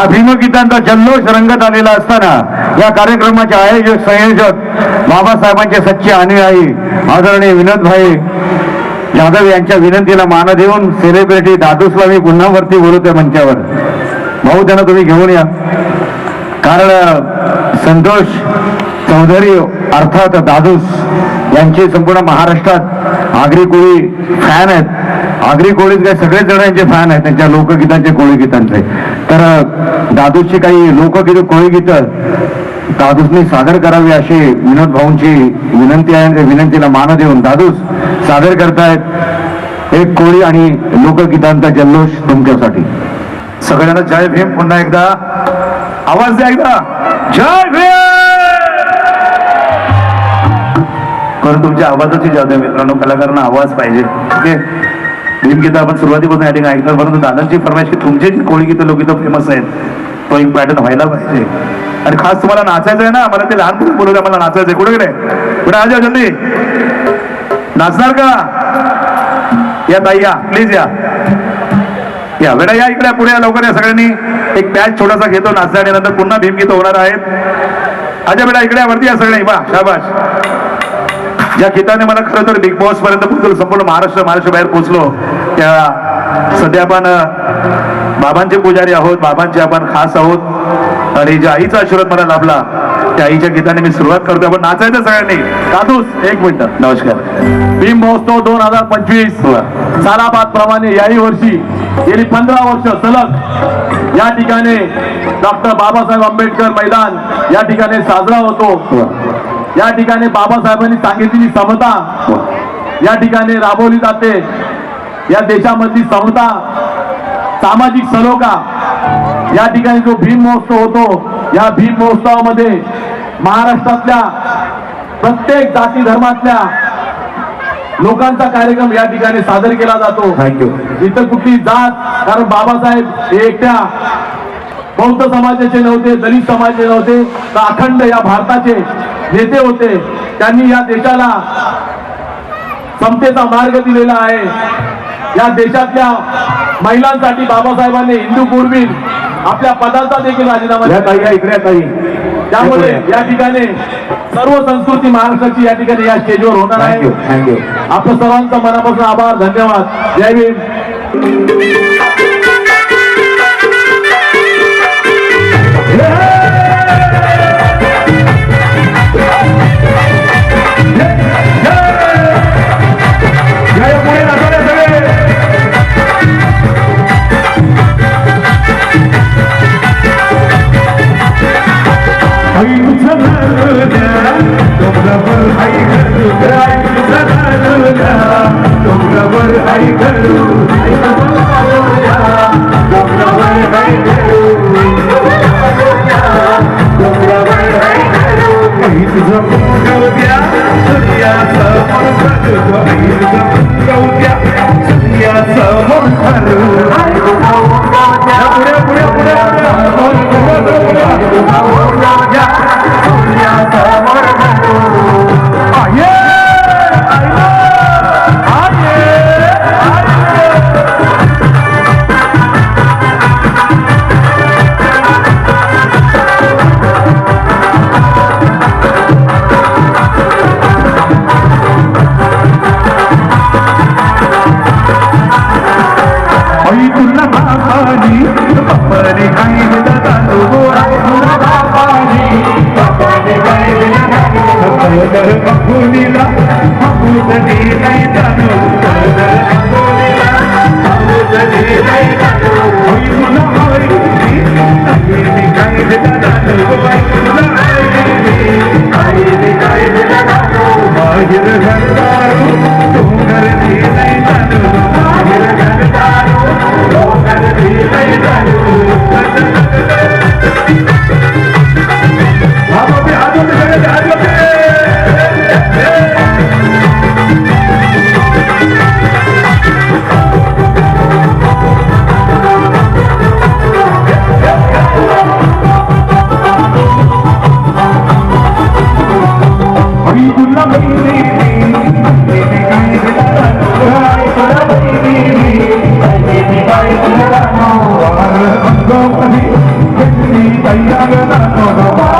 हा भीमगीतांचा जल्लोष रंगत आलेला असताना या कार्यक्रमाचे आयोजक संयोजक बाबासाहेबांचे सच्चे अनुयायी आदरणीय विनोदभाई जाधव यांच्या विनंतीला मान देऊन सेलिब्रिटी दादूसला मी पुन्हा वरती बोलवतोय मंचावर. भाऊ त्यांना तुम्ही घेऊन या. कारण संतोष चौधरी अर्थात दादूस यांचे संपूर्ण महाराष्ट्रात आगरी कोळी फॅन आहेत. आगरी कोळीत काय सगळेच जण यांचे फॅन आहेत. त्यांच्या लोकगीतांचे कोळी गीतांचे. तर दादूचे काही लोकगीत कोळी गीतं दादूसनी सादर करावी अशी विनोद भाऊंची विनंती आहे त्या विनंतीला मान देऊन दादूस सादर करतायत एक कोळी आणि लोकगीतांचा जल्लोष तुमच्यासाठी. सगळ्यांना जय भीम. पुन्हा एकदा आवाज द्या एकदा. जय भीम! कारण तुमच्या आवाजाची जादू मित्रांनो. कलाकारांना आवाज पाहिजे. ओके? भीमगीतं आपण सुरुवातीपासून या ठिकाणी ऐकलं परंतु दादांची फरमाईश की तुमचे जे कोळीगीतं लोकगीतं फेमस आहेत तो एक पॅटर्न व्हायला पाहिजे. आणि खास तुम्हाला नाचायचं आहे ना मला ते लहान बोलवलं मला नाचायचं आहे. कुठे कुठे कुठे आज जल्दी नाचणार का? या ताई या. प्लीज या. या बेटा या इकडे पुढे या लवकर या सगळ्यांनी. एक पॅच छोटासा घेतो नाचण्यानंतर पुन्हा भीमगीत होणार आहेत. अजय बेटा इकडे या, वरती या सगळे. वा शाबाश ज्या गीताने मला खरं तर बिग बॉस पर्यंत पोहोचलो संपूर्ण महाराष्ट्र महाराष्ट्र बाहेर पोहोचलो. त्या सध्या आपण बाबांचे पुजारी आहोत बाबांचे आपण खास आहोत. आणि ज्या आईचा आशीर्वाद मला लाभला त्या आईच्या गीताने मी सुरुवात करतो आपण नाचायचं सगळ्यांनी. दादूस एक मिनिट. नमस्कार. भीम महोत्सव दोन हजार पंचवीस. सालाबाद प्रमाणे याही वर्षी गेली पंधरा वर्ष सलग या ठिकाणी डॉक्टर बाबासाहेब आंबेडकर मैदान या ठिकाणी साजरा होतो. या ठिकाणी बाबासाहेबांनी सांगितलेली समता या ठिकाणी राबवली जाते. या देशामधली समता सामाजिक सलोखा या ठिकाणी जो भीम महोत्सव होतो या भीम महोत्सवामध्ये महाराष्ट्रातल्या प्रत्येक जाती धर्मातल्या लोकांचा कार्यक्रम या ठिकाणी सादर केला जातो. थँक्यू इथं कुठली जात कारण बाबासाहेब हे एकट्या बौद्ध समाजाचे नव्हते दलित समाजाचे नव्हते तर अखंड या भारताचे नेते होते. त्यांनी या देशाला समतेचा मार्ग दिलेला आहे. या देशातल्या महिलांसाठी बाबासाहेबांनी हिंदू पूर्वी आपल्या पदाचा देखील राजीनामा इकडे ताई. त्यामुळे या ठिकाणी सर्व संस्कृती महाराष्ट्राची या ठिकाणी या स्टेजवर होणार आहे. थँक्यू थँक्यू आपलं सर्वांचा मनापासून आभार धन्यवाद. जय भीम. पुढे पुढे पुढे आई I'm not going to